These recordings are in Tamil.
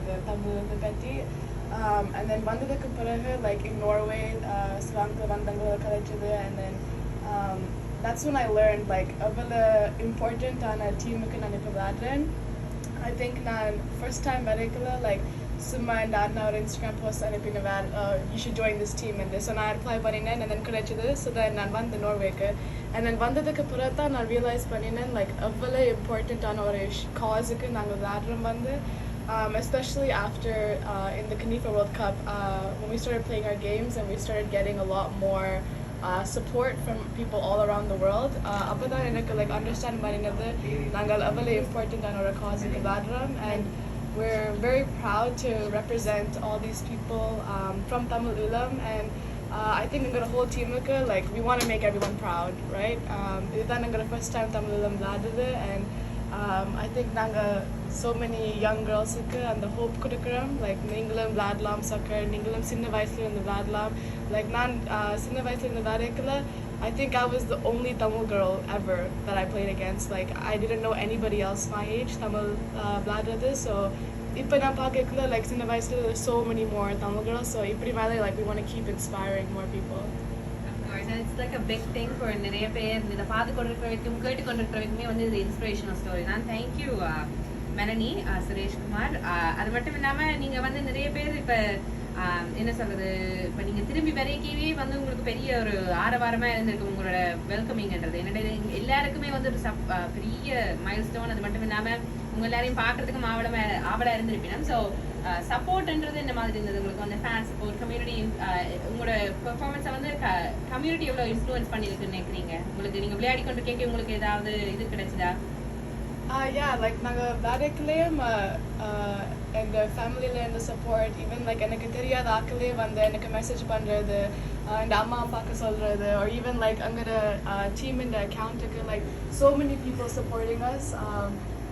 தெரியாது தமிழ் இதை பற்றி um, and then வந்ததுக்கு பிறகு like in Norway uh, Sri Lanka வந்தவங்க கிடைச்சது and then um, that's when I learned like அவ்வளோ இம்பார்ட்டண்ட்டான டீமுக்கு நான் இப்போ விளையாடுறேன் I think நான் first time வரைக்கல like சும்மா இந்த அண்ணா ஒரு இன்ஸ்டாகிராம் போஸ்ட் அனுப்பின வேற you should join this team இந்த ஸோ நான் அப்ளை பண்ணினேன் and then கிடைச்சது ஸோ then நான் வந்து நோர்வேக்கு and then வந்ததுக்கு பிறகு தான் நான் ரியலைஸ் பண்ணினேன் லைக் அவ்வளோ இம்பார்ட்டண்ட்டான ஒரு காஸுக்கு நாங்கள் விளையாடுறோம் வந்து um, especially after uh, in the Kanifa World Cup uh, when we started playing our games and we started getting a lot more uh, support from people all around the world. Uh, அப்பதான் எனக்கு like understand பண்ணினது நாங்கள் அவ்வளோ இம்பார்ட்டண்டான ஒரு காஸுக்கு விளையாடுறோம் and we're very proud to represent all these people um, from Tamil Ulam and uh, I think எங்களோட whole teamuக்கு like we want to make everyone proud right um, இதுதான் எங்களோட first time Tamil Ulam விளையாடுது and um, I think நாங்கள் so many young girlsக்கு அந்த hope கொடுக்குறோம் like நீங்களும் விளையாடலாம் soccer நீங்களும் சின்ன வயசுல இருந்து விளையாடலாம் like நான் uh, சின்ன வயசுல இருந்து விளையாடக்கல I think I was the only Tamil girl ever that I played against. Like I didn't know anybody else my age Tamil uh, விளையாடுறது so இப்போ நான் பார்க்கல like சின்ன வயசுல there's so many more Tamil girls so இப்படி மேலே like we want to keep inspiring more people. It's like a big thing for நிறைய பேர். இதை பார்த்து கொண்டிருக்கிறவருக்கும் கேட்டு கொண்டிருக்கிறவருக்குமே வந்து இது இன்ஸ்பிரேஷனல் ஸ்டோரி தான். தேங்க்யூ மெலனி சுரேஷ்குமார் அது மட்டும் இல்லாமல் நீங்கள் வந்து நிறைய பேர் இப்போ um, என்ன சொல்றது இப்போ நீங்கள் திரும்பி வரைக்கவே வந்து உங்களுக்கு பெரிய ஒரு ஆரவாரமாக இருந்திருக்கு உங்களோட வெல்கமிங்ன்றது என்னோட எல்லாருக்குமே வந்து ஒரு சப் uh, பெரிய மைல் ஸ்டோன் அது மட்டும் இல்லாமல் உங்க எல்லாரையும் பாக்குறதுக்கு ஆவலமா ஆவலா இருந்திருப்பினும். ஸோ சப்போர்ட்ன்றது uh, என்ன மாதிரி இருந்தது உங்களுக்கு? Uh, வந்து ஃபேன் சப்போர்ட் கம்யூனிட்டி உங்களோட பெர்ஃபார்மன்ஸை வந்து கம்யூனிட்டி எவ்வளோ இன்ஃப்ளூயன்ஸ் பண்ணியிருக்குன்னு நினைக்கிறீங்க? உங்களுக்கு நீங்கள் விளையாடி கொண்டு கேட்க உங்களுக்கு ஏதாவது இது கிடைச்சதா? யா லைக் நாங்கள் வேலைக்குள்ளேயும் uh, எங்கள் ஃபேமிலியில் இருந்த சப்போர்ட் ஈவன் லைக் எனக்கு தெரியாத ஆக்களே வந்து எனக்கு மெசேஜ் பண்ணுறது இந்த அம்மா அப்பாவுக்கு சொல்கிறது or ஈவன் லைக் அங்கே டீம் இந்த அக்கௌண்ட்டுக்கு like so many people supporting us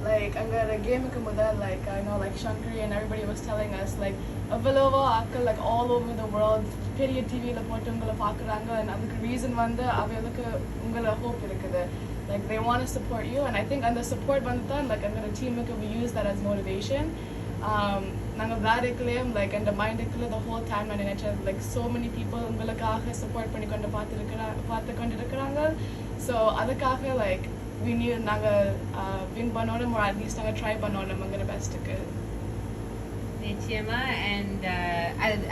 like அங்கே கேமுக்கு முதல் like I know like Shankari and everybody was telling us like அவ்வளவோ ஆக்கள் like all over the world பெரிய டிவியில் போட்டு உங்களை பார்க்குறாங்க and அதுக்கு ரீசன் வந்து அவங்களுக்கு உங்களை ஹோப் இருக்குது like they want to support you and I think அந்த support வந்து தான் like அந்த டீமுக்கு we use that as motivation um, நாங்கள் வேலைக்குள்ளேயும் like அந்த மைண்டுக்குள்ள the whole time நான் நினைச்சேன் like so many people உங்களுக்காக support பண்ணி கொண்டு பார்த்துருக்கிறா பார்த்து கொண்டு இருக்கிறாங்க ஸோ அதுக்காக like we knew நாங்கள் வின் பண்ணணும் or at நாங்கள் ட்ரை பண்ணணும் அங்கே பெஸ்ட்டுக்கு நிச்சயமா அண்ட்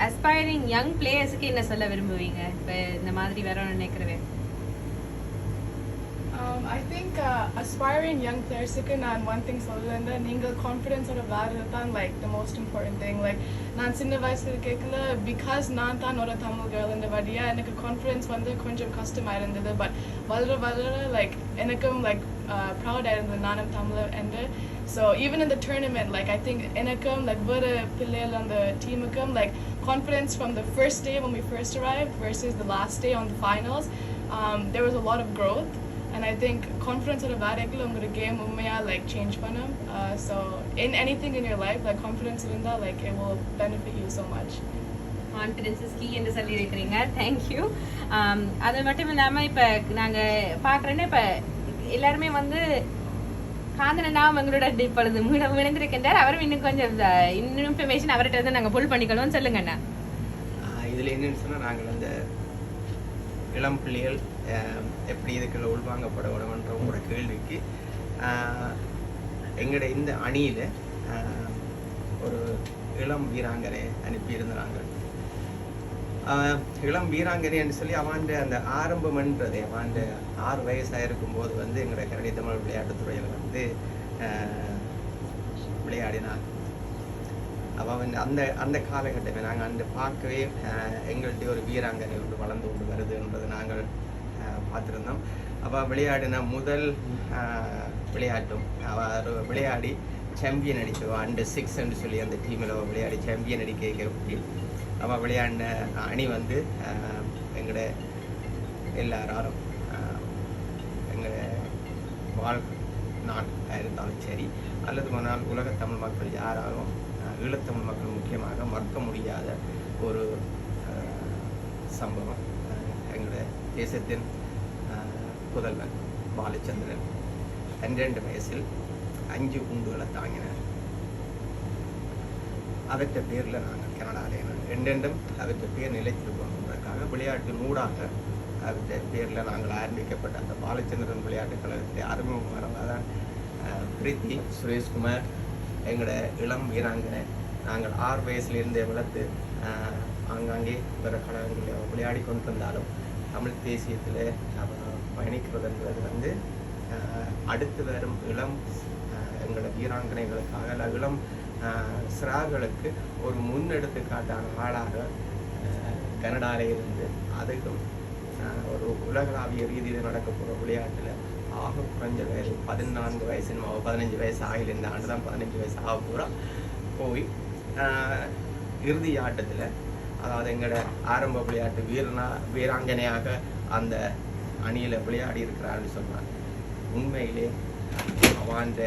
அஸ்பைரிங் யங் பிளேயர்ஸுக்கு என்ன சொல்ல விரும்புவீங்க? இப்போ இந்த மாதிரி வரணும்னு நினைக்கிறவே Um, I think uh, aspiring young players க்கு நான் one thing சொல்லுறேன் நீங்கள் confidence ஓட விளையாடுறது தான் like the most important thing like நான் சின்ன வயசுல கேட்கல because நான் தான் ஒரு தமிழ் girl இந்த வழியா எனக்கு confidence வந்து கொஞ்சம் கஷ்டமா இருந்தது பட் வளர வளர like எனக்கும் like uh, proud இருந்தது நானும் தமிழ் என்று so even in the tournament like I think எனக்கும் like வேறு பிள்ளைகள் அந்த டீமுக்கும் like confidence from the first day when we first arrived versus the last day on the finals um, there was a lot of growth and I think confidence வேலைக்குள்ள உங்களோட கேம் உண்மையாக லைக் சேஞ்ச் பண்ணும் so in anything in your life like confidence இருந்தால் like it will benefit you so much. Confidence is key என்று சொல்லியிருக்கிறீங்க. தேங்க்யூ அது மட்டும் இல்லாமல் இப்போ நாங்கள் பார்க்குறேன்னா இப்போ எல்லாருமே வந்து காந்தனாவும் எங்களோட இப்பொழுது மீண்டும் இணைந்திருக்கின்றார் அவரும் இன்னும் கொஞ்சம் இன்னும் இன்ஃபர்மேஷன் அவர்கிட்ட இருந்து நாங்கள் புல் பண்ணிக்கணும் சொல்லுங்கண்ணா இதில் என்னன்னு சொன்னால் நாங்கள் அந்த இளம் பிள்ளைகள் எப்படி இதுக்குள்ள உள்வாங்கப்பட வேணுமன்ற உங்களோட கேள்விக்கு எங்களோட இந்த அணியில் ஒரு இளம் வீராங்கனை அனுப்பியிருந்தாங்க. இளம் வீராங்கனைன்னு சொல்லி அவன் அந்த ஆரம்பம்ன்றது அவன் ஆறு வயசாக இருக்கும்போது வந்து எங்களோட கரடி தமிழ் விளையாட்டுத்துறையில் வந்து விளையாடினார் விளையாடினான். அப்போ வந்து அந்த அந்த காலகட்டத்தை நாங்கள் அந்த பார்க்கவே எங்கள்கிட்ட ஒரு வீராங்கனை ஒன்று வளர்ந்து கொண்டு வருதுன்றது நாங்கள் பார்த்துருந்தோம். அப்போ அவள் விளையாடின முதல் விளையாட்டும் அவள் விளையாடி சாம்பியன் அண்டு அண்டர் சிக்ஸ்ன்னு சொல்லி அந்த டீமில் அவள் விளையாடி சாம்பியன் அடிக்க அவள் விளையாடின அணி வந்து எங்களோட எல்லாரும் எங்களோட வாழ் நாட்டாக இருந்தாலும் சரி அல்லது போனால் உலகத் தமிழ் மக்கள் யாராலும் ஈழத்தமிழ் மக்கள் முக்கியமாக மறக்க முடியாத ஒரு சம்பவம். எங்களுடைய தேசத்தின் புதல்வன் பாலச்சந்திரன். பன்னிரெண்டு வயசில் அஞ்சு குண்டுகளை தாங்கினார். அவற்றை பேரில் நாங்கள் கனடாவில் ரெண்டெண்டும் அவற்றை பேர் நிலைத்திருக்கணுன்றதுக்காக விளையாட்டு நூடாக அவற்றை பேரில் நாங்கள் ஆரம்பிக்கப்பட்ட அந்த பாலச்சந்திரன் விளையாட்டு கழகத்தை அறிமுகமாக தான் பிரீத்தி சுரேஷ்குமார் எங்களோட இளம் வீராங்கனை நாங்கள் ஆறு வயசுலேருந்தே வளர்த்து ஆங்காங்கே பிற கழகங்களில் விளையாடி கொண்டிருந்தாலும் தமிழ் தேசியத்தில் பயணிக்கிறதுன்றது வந்து அடுத்து வரும் இளம் எங்களோட வீராங்கனைகளுக்காக அல்ல இளம் சிறார்களுக்கு ஒரு முன்னெடுத்துக்காட்டான ஆளாக ஆஹ், கனடாவில் இருந்து அதுக்கும் ஒரு உலகளாவிய ரீதியில் நடக்க போகிற விளையாட்டில் ஆக குறைஞ்ச வயசு பதினான்கு வயசு என்னமோ பதினஞ்சு வயசு ஆகல இந்த ஆண்டு தான் பதினஞ்சு வயசு ஆக பூரா போய் இறுதி ஆட்டத்தில் அதாவது எங்களோட ஆரம்ப விளையாட்டு வீரனா வீராங்கனையாக அந்த அணியில் விளையாடி இருக்கிறான்னு சொன்னார் உண்மையிலே அவாண்ட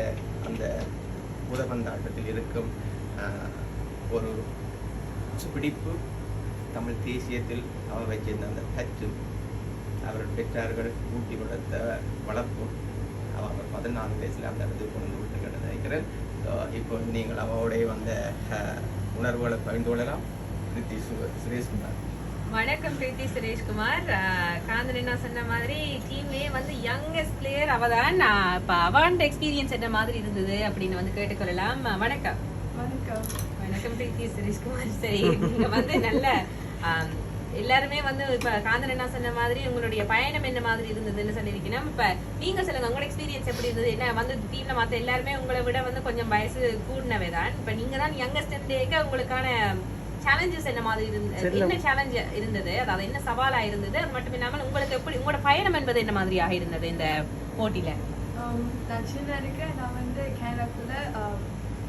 அந்த உதவந்தாட்டத்தில் இருக்கும் ஒரு பிடிப்பு தமிழ் தேசியத்தில் அவர் வச்சிருந்த அந்த தச்சு அவர் பெற்றார்கள் ஊட்டி வளர்த்த வளர்ப்பும் அவர் பதினாலு வயசில் அந்த இடத்துக்கு கொண்டு விட்டு நினைக்கிறேன். இப்போ நீங்கள் அவருடைய வந்த உணர்வுகளை பகிர்ந்து கொள்ளலாம். கிருத்தி சு- சுரேஷ்குமார். வணக்கம் பிரீத்தி சுரேஷ்குமார். காந்தனா சொன்ன மாதிரி டீம்லயே வந்து யங்கஸ்ட் பிளேயர் அவ தான் இப்போ அவாண்ட எக்ஸ்பீரியன்ஸ் என்ன மாதிரி இருந்தது அப்படின்னு வந்து கேட்டுக்கொள்ளலாம். வணக்கம். வணக்கம். வணக்கம் பிரீத்தி சுரேஷ்குமார். சரி நீங்க வந்து நல்ல எல்லாருமே வந்து இப்ப காந்தனா சொன்ன மாதிரி உங்களுடைய பயணம் என்ன மாதிரி இருந்ததுன்னு சொல்லியிருக்கீங்க. இப்ப நீங்க சொல்லுங்க உங்களோட எக்ஸ்பீரியன்ஸ் எப்படி இருந்தது? என்ன வந்து டீம்ல மத்த எல்லாருமே உங்களை விட வந்து கொஞ்சம் வயசு கூடினவே தான் இப்ப நீங்க தான் யங்கஸ்ட் இருந்தேக்க உங்களுக்கான சேலஞ்சஸ் என்ன மாதிரி இருந்தது என்ன சேலஞ்ச் இருந்தது? அதாவது என்ன சவாலா இருந்தது? அது மட்டும் இல்லாமல் உங்களுக்கு எப்படி உங்களோட பயணம் என்பது என்ன மாதிரியாக இருந்தது இந்த போட்டியில? நான் இருக்க நான் வந்து கேனடாக்குள்ள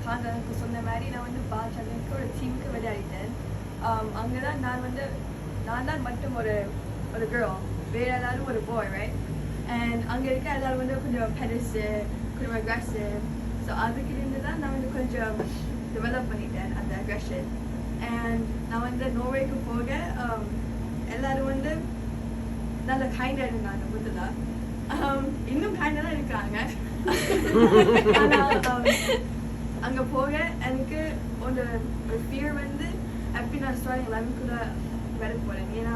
காந்தனுக்கு சொன்ன மாதிரி நான் வந்து பால்சந்திரனுக்கு ஒரு டீமுக்கு விளையாடிட்டேன் அங்கே தான் நான் வந்து நான் தான் மட்டும் ஒரு ஒரு கேர்ள் வேற எல்லாரும் ஒரு பாய் ரைட் அண்ட் அங்கே இருக்க எல்லாரும் வந்து கொஞ்சம் பெருசு கொஞ்சம் அக்ரெசிவ் ஸோ அதுக்கு இருந்து தான் நான் வந்து கொஞ்சம் டெவலப் பண்ணிட்டேன் அந்த அக்ரெஷன் அண்ட் நான் வந்து நோவேக்கு போக um, எல்லாரும் வந்து நல்ல கைண்டாக இருந்தாங்க முதல்ல um, இன்னும் கைண்டாக தான் இருக்காங்க. அங்கே um, அங்க போக எனக்கு ஒரு ஃபியர் வந்து எப்படி நான் ஸ்டார்டிங் லெவன்குள்ள வர போறேன் ஏன்னா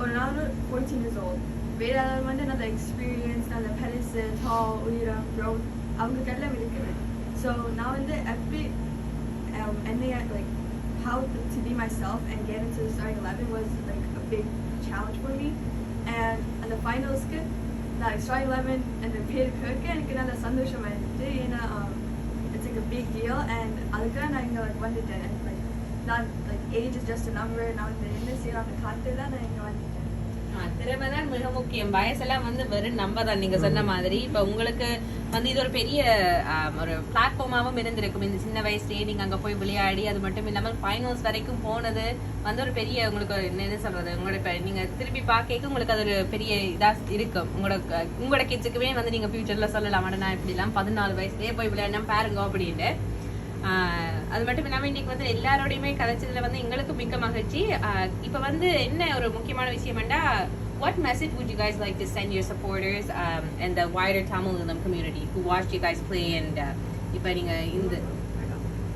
ஒரு நாள் ஃபோர்டீன் இயர்ஸ் ஓல்ட் வேற யாராவது வந்து நல்ல எக்ஸ்பீரியன்ஸ் நல்ல பெருசு டால் உயரம் க்ரோத் அவங்களுக்கு எல்லாம் இருக்குது ஸோ நான் வந்து எப்படி um, என்னைய like how to be myself and get into the starting 11 was like a big challenge for me and அந்த ஃபைனல்ஸ்க்கு நான் starting 11 அந்த பேர் கேட்க எனக்கு நல்ல சந்தோஷமா இருந்துச்சு ஏன்னா um, it's like a big deal and அதுக்காக நான் இங்கே like வந்துட்டேன் and like not like age is just a number நான் வந்து என்ன செய்யலாம் காத்து தான் நான் இங்கே வந்துட்டேன் திறமை தான் மிக முக்கியம். வயசெல்லாம் வந்து வெறும் நம்ப தான். நீங்க சொன்ன மாதிரி இப்ப உங்களுக்கு வந்து இது ஒரு பெரிய ஒரு பிளாட்ஃபார்மாவும் இருந்திருக்கும். இந்த சின்ன வயசுலயே நீங்க அங்க போய் விளையாடி அது மட்டும் இல்லாமல் ஃபைனல்ஸ் வரைக்கும் போனது வந்து ஒரு பெரிய உங்களுக்கு ஒரு என்ன சொல்றது? உங்களோட இப்ப நீங்க திருப்பி பார்க்க உங்களுக்கு அது ஒரு பெரிய இதா இருக்கும். உங்களோட உங்களோட கிட்ஸுக்குமே வந்து நீங்க ஃபியூச்சர்ல சொல்லலாம். அட நான் இப்படி எல்லாம் பதினாலு வயசுலயே போய் விளையாடினா பாருங்க அப்படின்ட்டு. அது மட்டும் இல்லாமல் இன்னைக்கு வந்து எல்லாரோடையுமே கதைச்சதுல வந்து எங்களுக்கு மிக்க மகிழ்ச்சி ஆஹ் இப்ப வந்து என்ன ஒரு முக்கியமான விஷயம்னா what message would you guys like to send your supporters um, and the wider Tamil community who watched you guys play and uh, இப்ப நீங்க இந்த